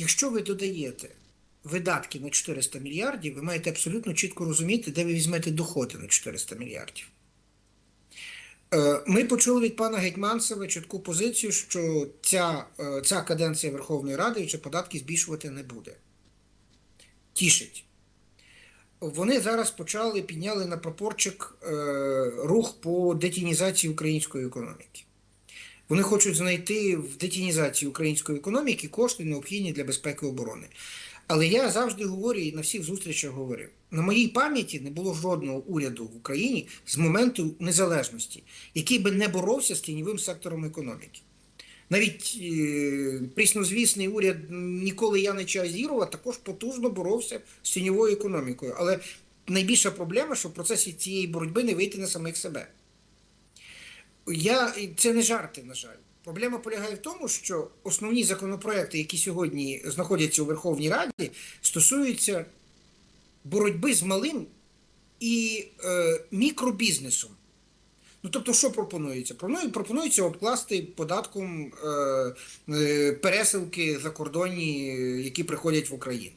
якщо ви додаєте видатки на 400 мільярдів, ви маєте абсолютно чітко розуміти, де ви візьмете доходи на 400 мільярдів. Е, Ми почули від пана Гетьманцева чітку позицію, що ця, е, ця каденція Верховної Ради вже податки збільшувати не буде. Тішить. Вони зараз почали підняли на пропорчик е, рух по детінізації української економіки. Вони хочуть знайти в детінізації української економіки кошти необхідні для безпеки і оборони. Але я завжди говорю і на всіх зустрічах говорив: на моїй пам'яті не було жодного уряду в Україні з моменту незалежності, який би не боровся з тіньовим сектором економіки. Навіть е, пріснозвісний уряд Ніколи Янича Азірова також потужно боровся з тіньовою економікою. Але найбільша проблема, що в процесі цієї боротьби не вийти на самих себе. Я, це не жарти, на жаль. Проблема полягає в тому, що основні законопроекти, які сьогодні знаходяться у Верховній Раді, стосуються боротьби з малим і е, мікробізнесом. Ну, тобто, що пропонується? Пропонується обкласти податком е, е, пересилки закордонні, які приходять в Україну.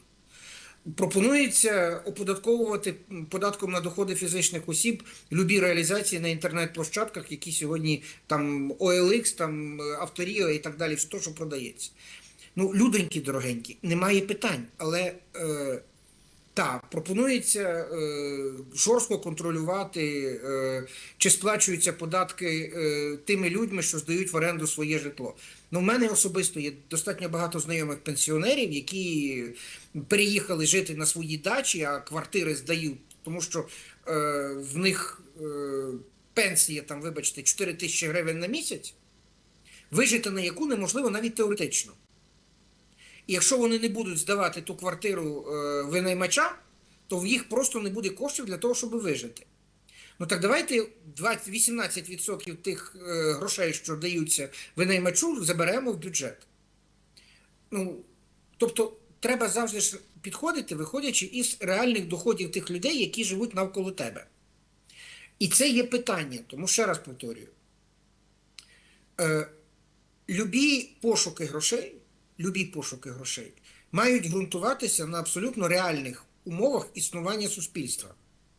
Пропонується оподатковувати податком на доходи фізичних осіб любі реалізації на інтернет-площадках, які сьогодні там OLX, там е, Авторіо і так далі, все що продається. Ну, людонькі дорогенькі, немає питань, але е, так, пропонується е, жорстко контролювати, е, чи сплачуються податки е, тими людьми, що здають в оренду своє житло. Ну, в мене особисто є достатньо багато знайомих пенсіонерів, які переїхали жити на свої дачі, а квартири здають, тому що е, в них е, пенсія, там, вибачте, 4 тисячі гривень на місяць, вижити на яку неможливо навіть теоретично. Якщо вони не будуть здавати ту квартиру е, винаймача, то в їх просто не буде коштів для того, щоб вижити. Ну так давайте 20, 18% тих е, грошей, що даються винаймачу, заберемо в бюджет. Ну, тобто, треба завжди ж підходити, виходячи із реальних доходів тих людей, які живуть навколо тебе. І це є питання, тому ще раз повторюю. Е, любі пошуки грошей, любі пошуки грошей мають ґрунтуватися на абсолютно реальних умовах існування суспільства.